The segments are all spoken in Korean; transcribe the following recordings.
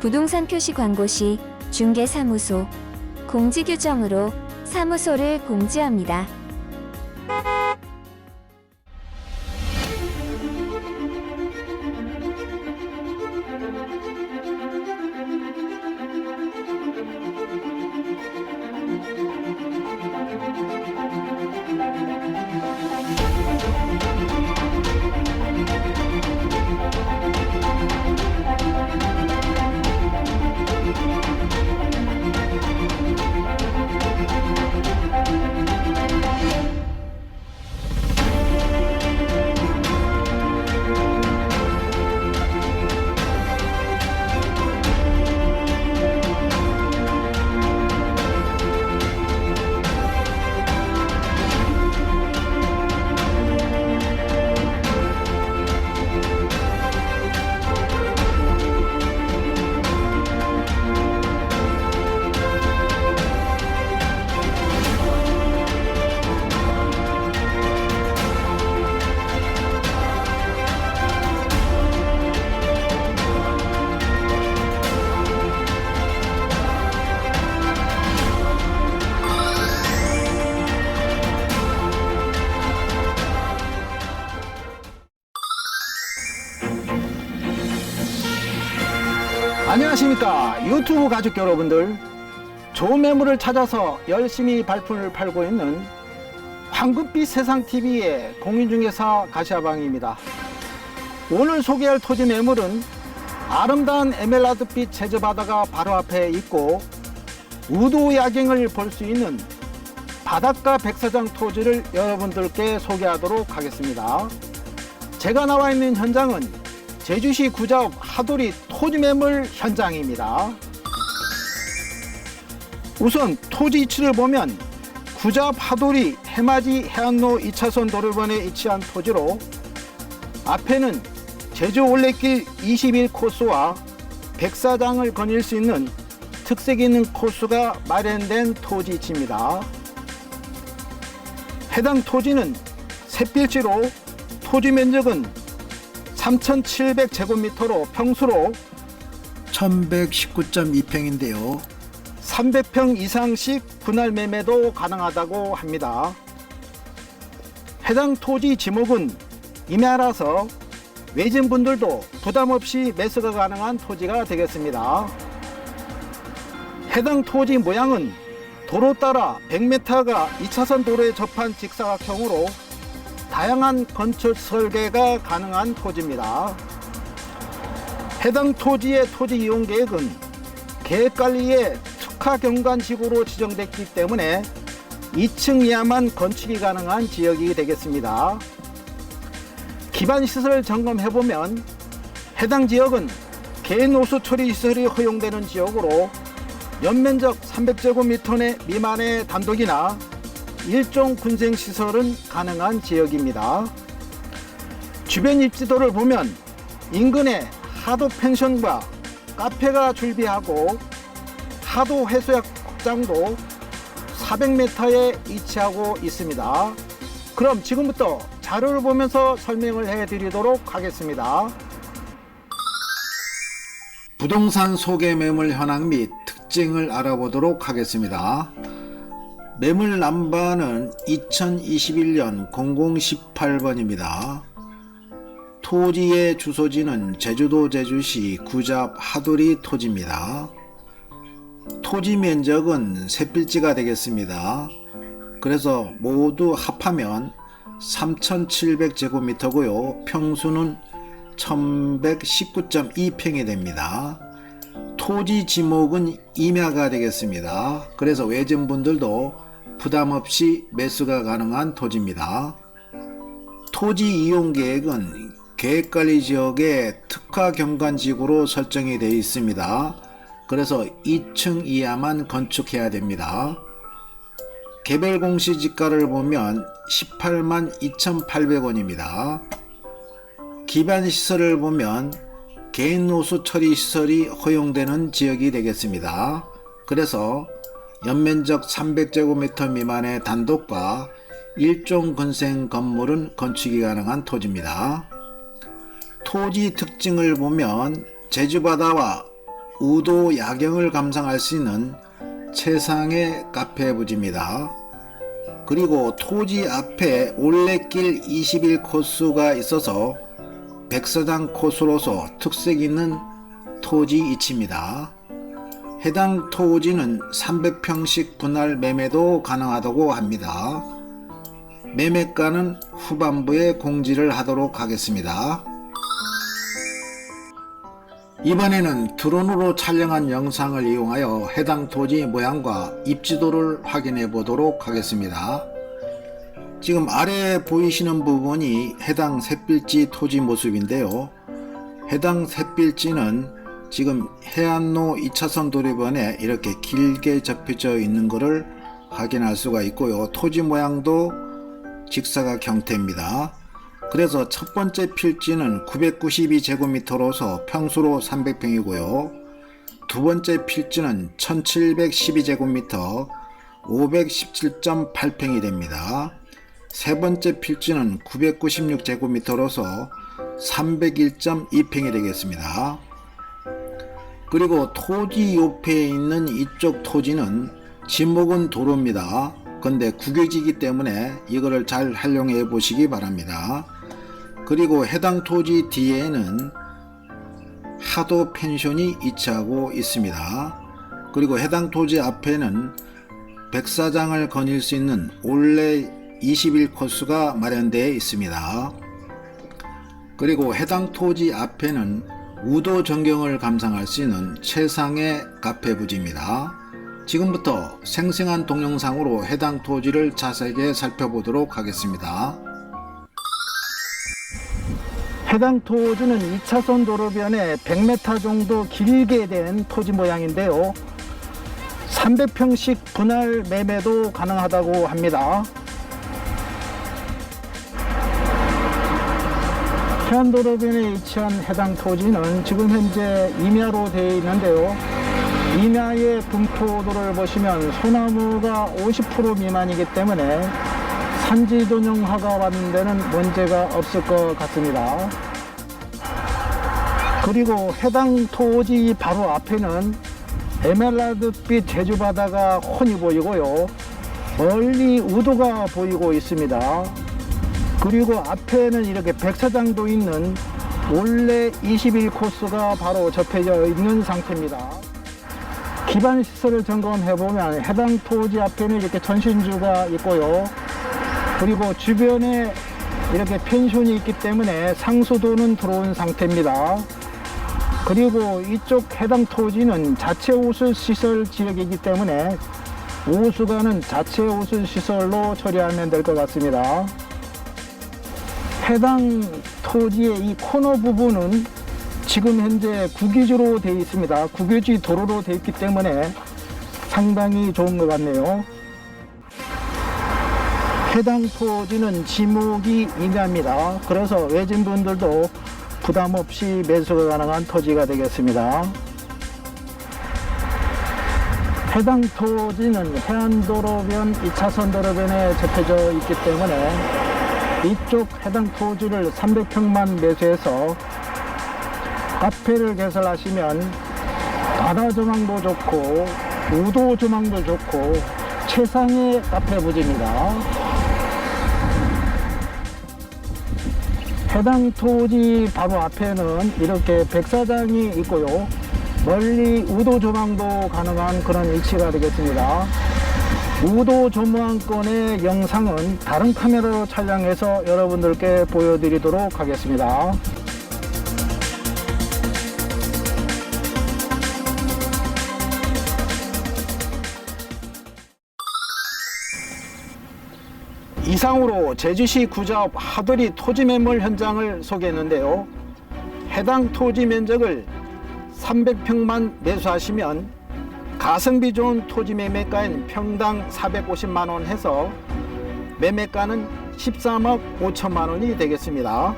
부동산 표시 광고 시 중개사무소 공지 규정으로 사무소를 공지합니다. 안녕하십니까 유튜브 가족 여러분들. 좋은 매물을 찾아서 열심히 발품을 팔고 있는 황금빛 세상TV의 공인중개사 가시아방입니다. 오늘 소개할 토지 매물은 아름다운 에메랄드빛 제주바다가 바로 앞에 있고 우도 야경을 볼 수 있는 바닷가 백사장 토지를 여러분들께 소개하도록 하겠습니다. 제가 나와 있는 현장은 제주시 구자읍 하도리 토지 매물 현장입니다. 우선 토지 위치를 보면 구자읍 하도리 해맞이 해안로 2차선 도로변에 위치한 토지로 앞에는 제주 올레길 21 코스와 백사장을 거닐 수 있는 특색 있는 코스가 마련된 토지 위치입니다. 해당 토지는 샛빌지로 토지 면적은 3,700제곱미터로 평수로 1119.2평인데요. 300평 이상씩 분할 매매도 가능하다고 합니다. 해당 토지 지목은 임야라서 외진분들도 부담 없이 매수가 가능한 토지가 되겠습니다. 해당 토지 모양은 도로 따라 100m가 2차선 도로에 접한 직사각형으로 다양한 건축 설계가 가능한 토지입니다. 해당 토지의 토지 이용 계획은 계획 관리의 특화 경관식으로 지정됐기 때문에 2층 이하만 건축이 가능한 지역이 되겠습니다. 기반 시설 점검해 보면 해당 지역은 개인 호수 처리 시설이 허용되는 지역으로 연면적 300제곱미터 미만의 단독이나 일종 군생 시설은 가능한 지역입니다. 주변 입지도를 보면 인근에 하도 펜션과 카페가 출비하고 하도 해수욕 장도 400m에 위치하고 있습니다. 그럼 지금부터 자료를 보면서 설명을 해 드리도록 하겠습니다. 부동산 소개 매물 현황 및 특징을 알아보도록 하겠습니다. 매물 남바는 2021년 0018번입니다. 토지의 주소지는 제주도 제주시 구잡 하도리 토지입니다. 토지 면적은 셋빌지가 되겠습니다. 그래서 모두 합하면 3,700제곱미터고요. 평수는 1119.2평이 됩니다. 토지 지목은 임야가 되겠습니다. 그래서 외진분들도 부담 없이 매수가 가능한 토지입니다. 토지 이용 계획은 계획관리 지역의 특화 경관지구로 설정이 되어 있습니다. 그래서 2층 이하만 건축해야 됩니다. 개별 공시지가를 보면 18만 2,800원입니다. 기반 시설을 보면 개인 노수 처리 시설이 허용되는 지역이 되겠습니다. 그래서 연면적 300제곱미터 미만의 단독과 일종 근생 건물은 건축이 가능한 토지입니다. 토지 특징을 보면 제주바다와 우도 야경을 감상할 수 있는 최상의 카페 부지입니다. 그리고 토지 앞에 올레길 21 코스가 있어서 백사장 코스로서 특색 있는 토지 이치입니다. 해당 토지는 300평씩 분할 매매도 가능하다고 합니다. 매매가는 후반부에 공지를 하도록 하겠습니다. 이번에는 드론으로 촬영한 영상을 이용하여 해당 토지 모양과 입지도를 확인해 보도록 하겠습니다. 지금 아래 보이시는 부분이 해당 샛빌지 토지 모습인데요. 해당 샛빌지는 지금 해안로 2차선 도로변에 이렇게 길게 접혀져 있는 것을 확인할 수가 있고요. 토지 모양도 직사각 형태입니다. 그래서 첫 번째 필지는 992제곱미터로서 평수로 300평이고요. 두 번째 필지는 1712제곱미터 517.8평이 됩니다. 세 번째 필지는 996제곱미터로서 301.2평이 되겠습니다. 그리고 토지 옆에 있는 이쪽 토지는 지목은 도로입니다. 근데 국유지기 때문에 이거를 잘 활용해 보시기 바랍니다. 그리고 해당 토지 뒤에는 하도 펜션이 위치하고 있습니다. 그리고 해당 토지 앞에는 백사장을 거닐 수 있는 올레 21 코스가 마련되어 있습니다. 그리고 해당 토지 앞에는 우도 전경을 감상할 수 있는 최상의 카페 부지입니다. 지금부터 생생한 동영상으로 해당 토지를 자세하게 살펴보도록 하겠습니다. 해당 토지는 2차선 도로변에 100m 정도 길게 된 토지 모양인데요. 300평씩 분할 매매도 가능하다고 합니다. 해안도로변에 위치한 해당 토지는 지금 현재 임야로 되어 있는데요. 임야의 분포도를 보시면 소나무가 50% 미만이기 때문에 산지 전용화가 받는 데는 문제가 없을 것 같습니다. 그리고 해당 토지 바로 앞에는 에메랄드빛 제주 바다가 훤히 보이고요. 멀리 우도가 보이고 있습니다. 그리고 앞에는 이렇게 백사장도 있는 올레 21 코스가 바로 접해져 있는 상태입니다. 기반 시설을 점검해 보면 해당 토지 앞에는 이렇게 전신주가 있고요. 그리고 주변에 이렇게 펜션이 있기 때문에 상수도는 들어온 상태입니다. 그리고 이쪽 해당 토지는 자체 호수 시설 지역이기 때문에 오수가는 자체 호수 시설로 처리하면 될 것 같습니다. 해당 토지의 이 코너 부분은 지금 현재 국유지로 되어 있습니다. 국유지 도로로 되어 있기 때문에 상당히 좋은 것 같네요. 해당 토지는 지목이 임야입니다. 그래서 외진분들도 부담 없이 매수가 가능한 토지가 되겠습니다. 해당 토지는 해안도로변 2차선 도로변에 접해져 있기 때문에 이쪽 해당 토지를 300평만 매수해서 카페를 개설하시면 바다 조망도 좋고 우도 조망도 좋고 최상의 카페 부지입니다. 해당 토지 바로 앞에는 이렇게 백사장이 있고요. 멀리 우도 조망도 가능한 그런 위치가 되겠습니다. 우도 조망권의 영상은 다른 카메라로 촬영해서 여러분들께 보여드리도록 하겠습니다. 이상으로 제주시 구자읍 하도리 토지 매물 현장을 소개했는데요. 해당 토지 면적을 300평만 매수하시면 가성비 좋은 토지 매매가인 평당 450만 원 해서 매매가는 13억 5천만 원이 되겠습니다.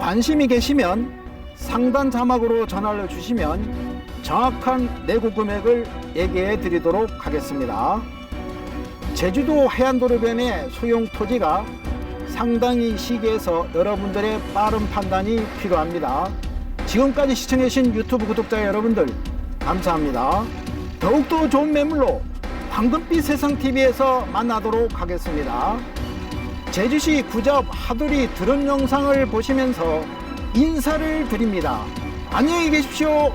관심이 계시면 상단 자막으로 전화를 주시면 정확한 내구 금액을 얘기해 드리도록 하겠습니다. 제주도 해안도로변의 소형 토지가 상당히 시기해서 여러분들의 빠른 판단이 필요합니다. 지금까지 시청해주신 유튜브 구독자 여러분들 감사합니다. 더욱더 좋은 매물로 황금빛 세상TV에서 만나도록 하겠습니다. 제주시 구잡 하두리 드론 영상을 보시면서 인사를 드립니다. 안녕히 계십시오.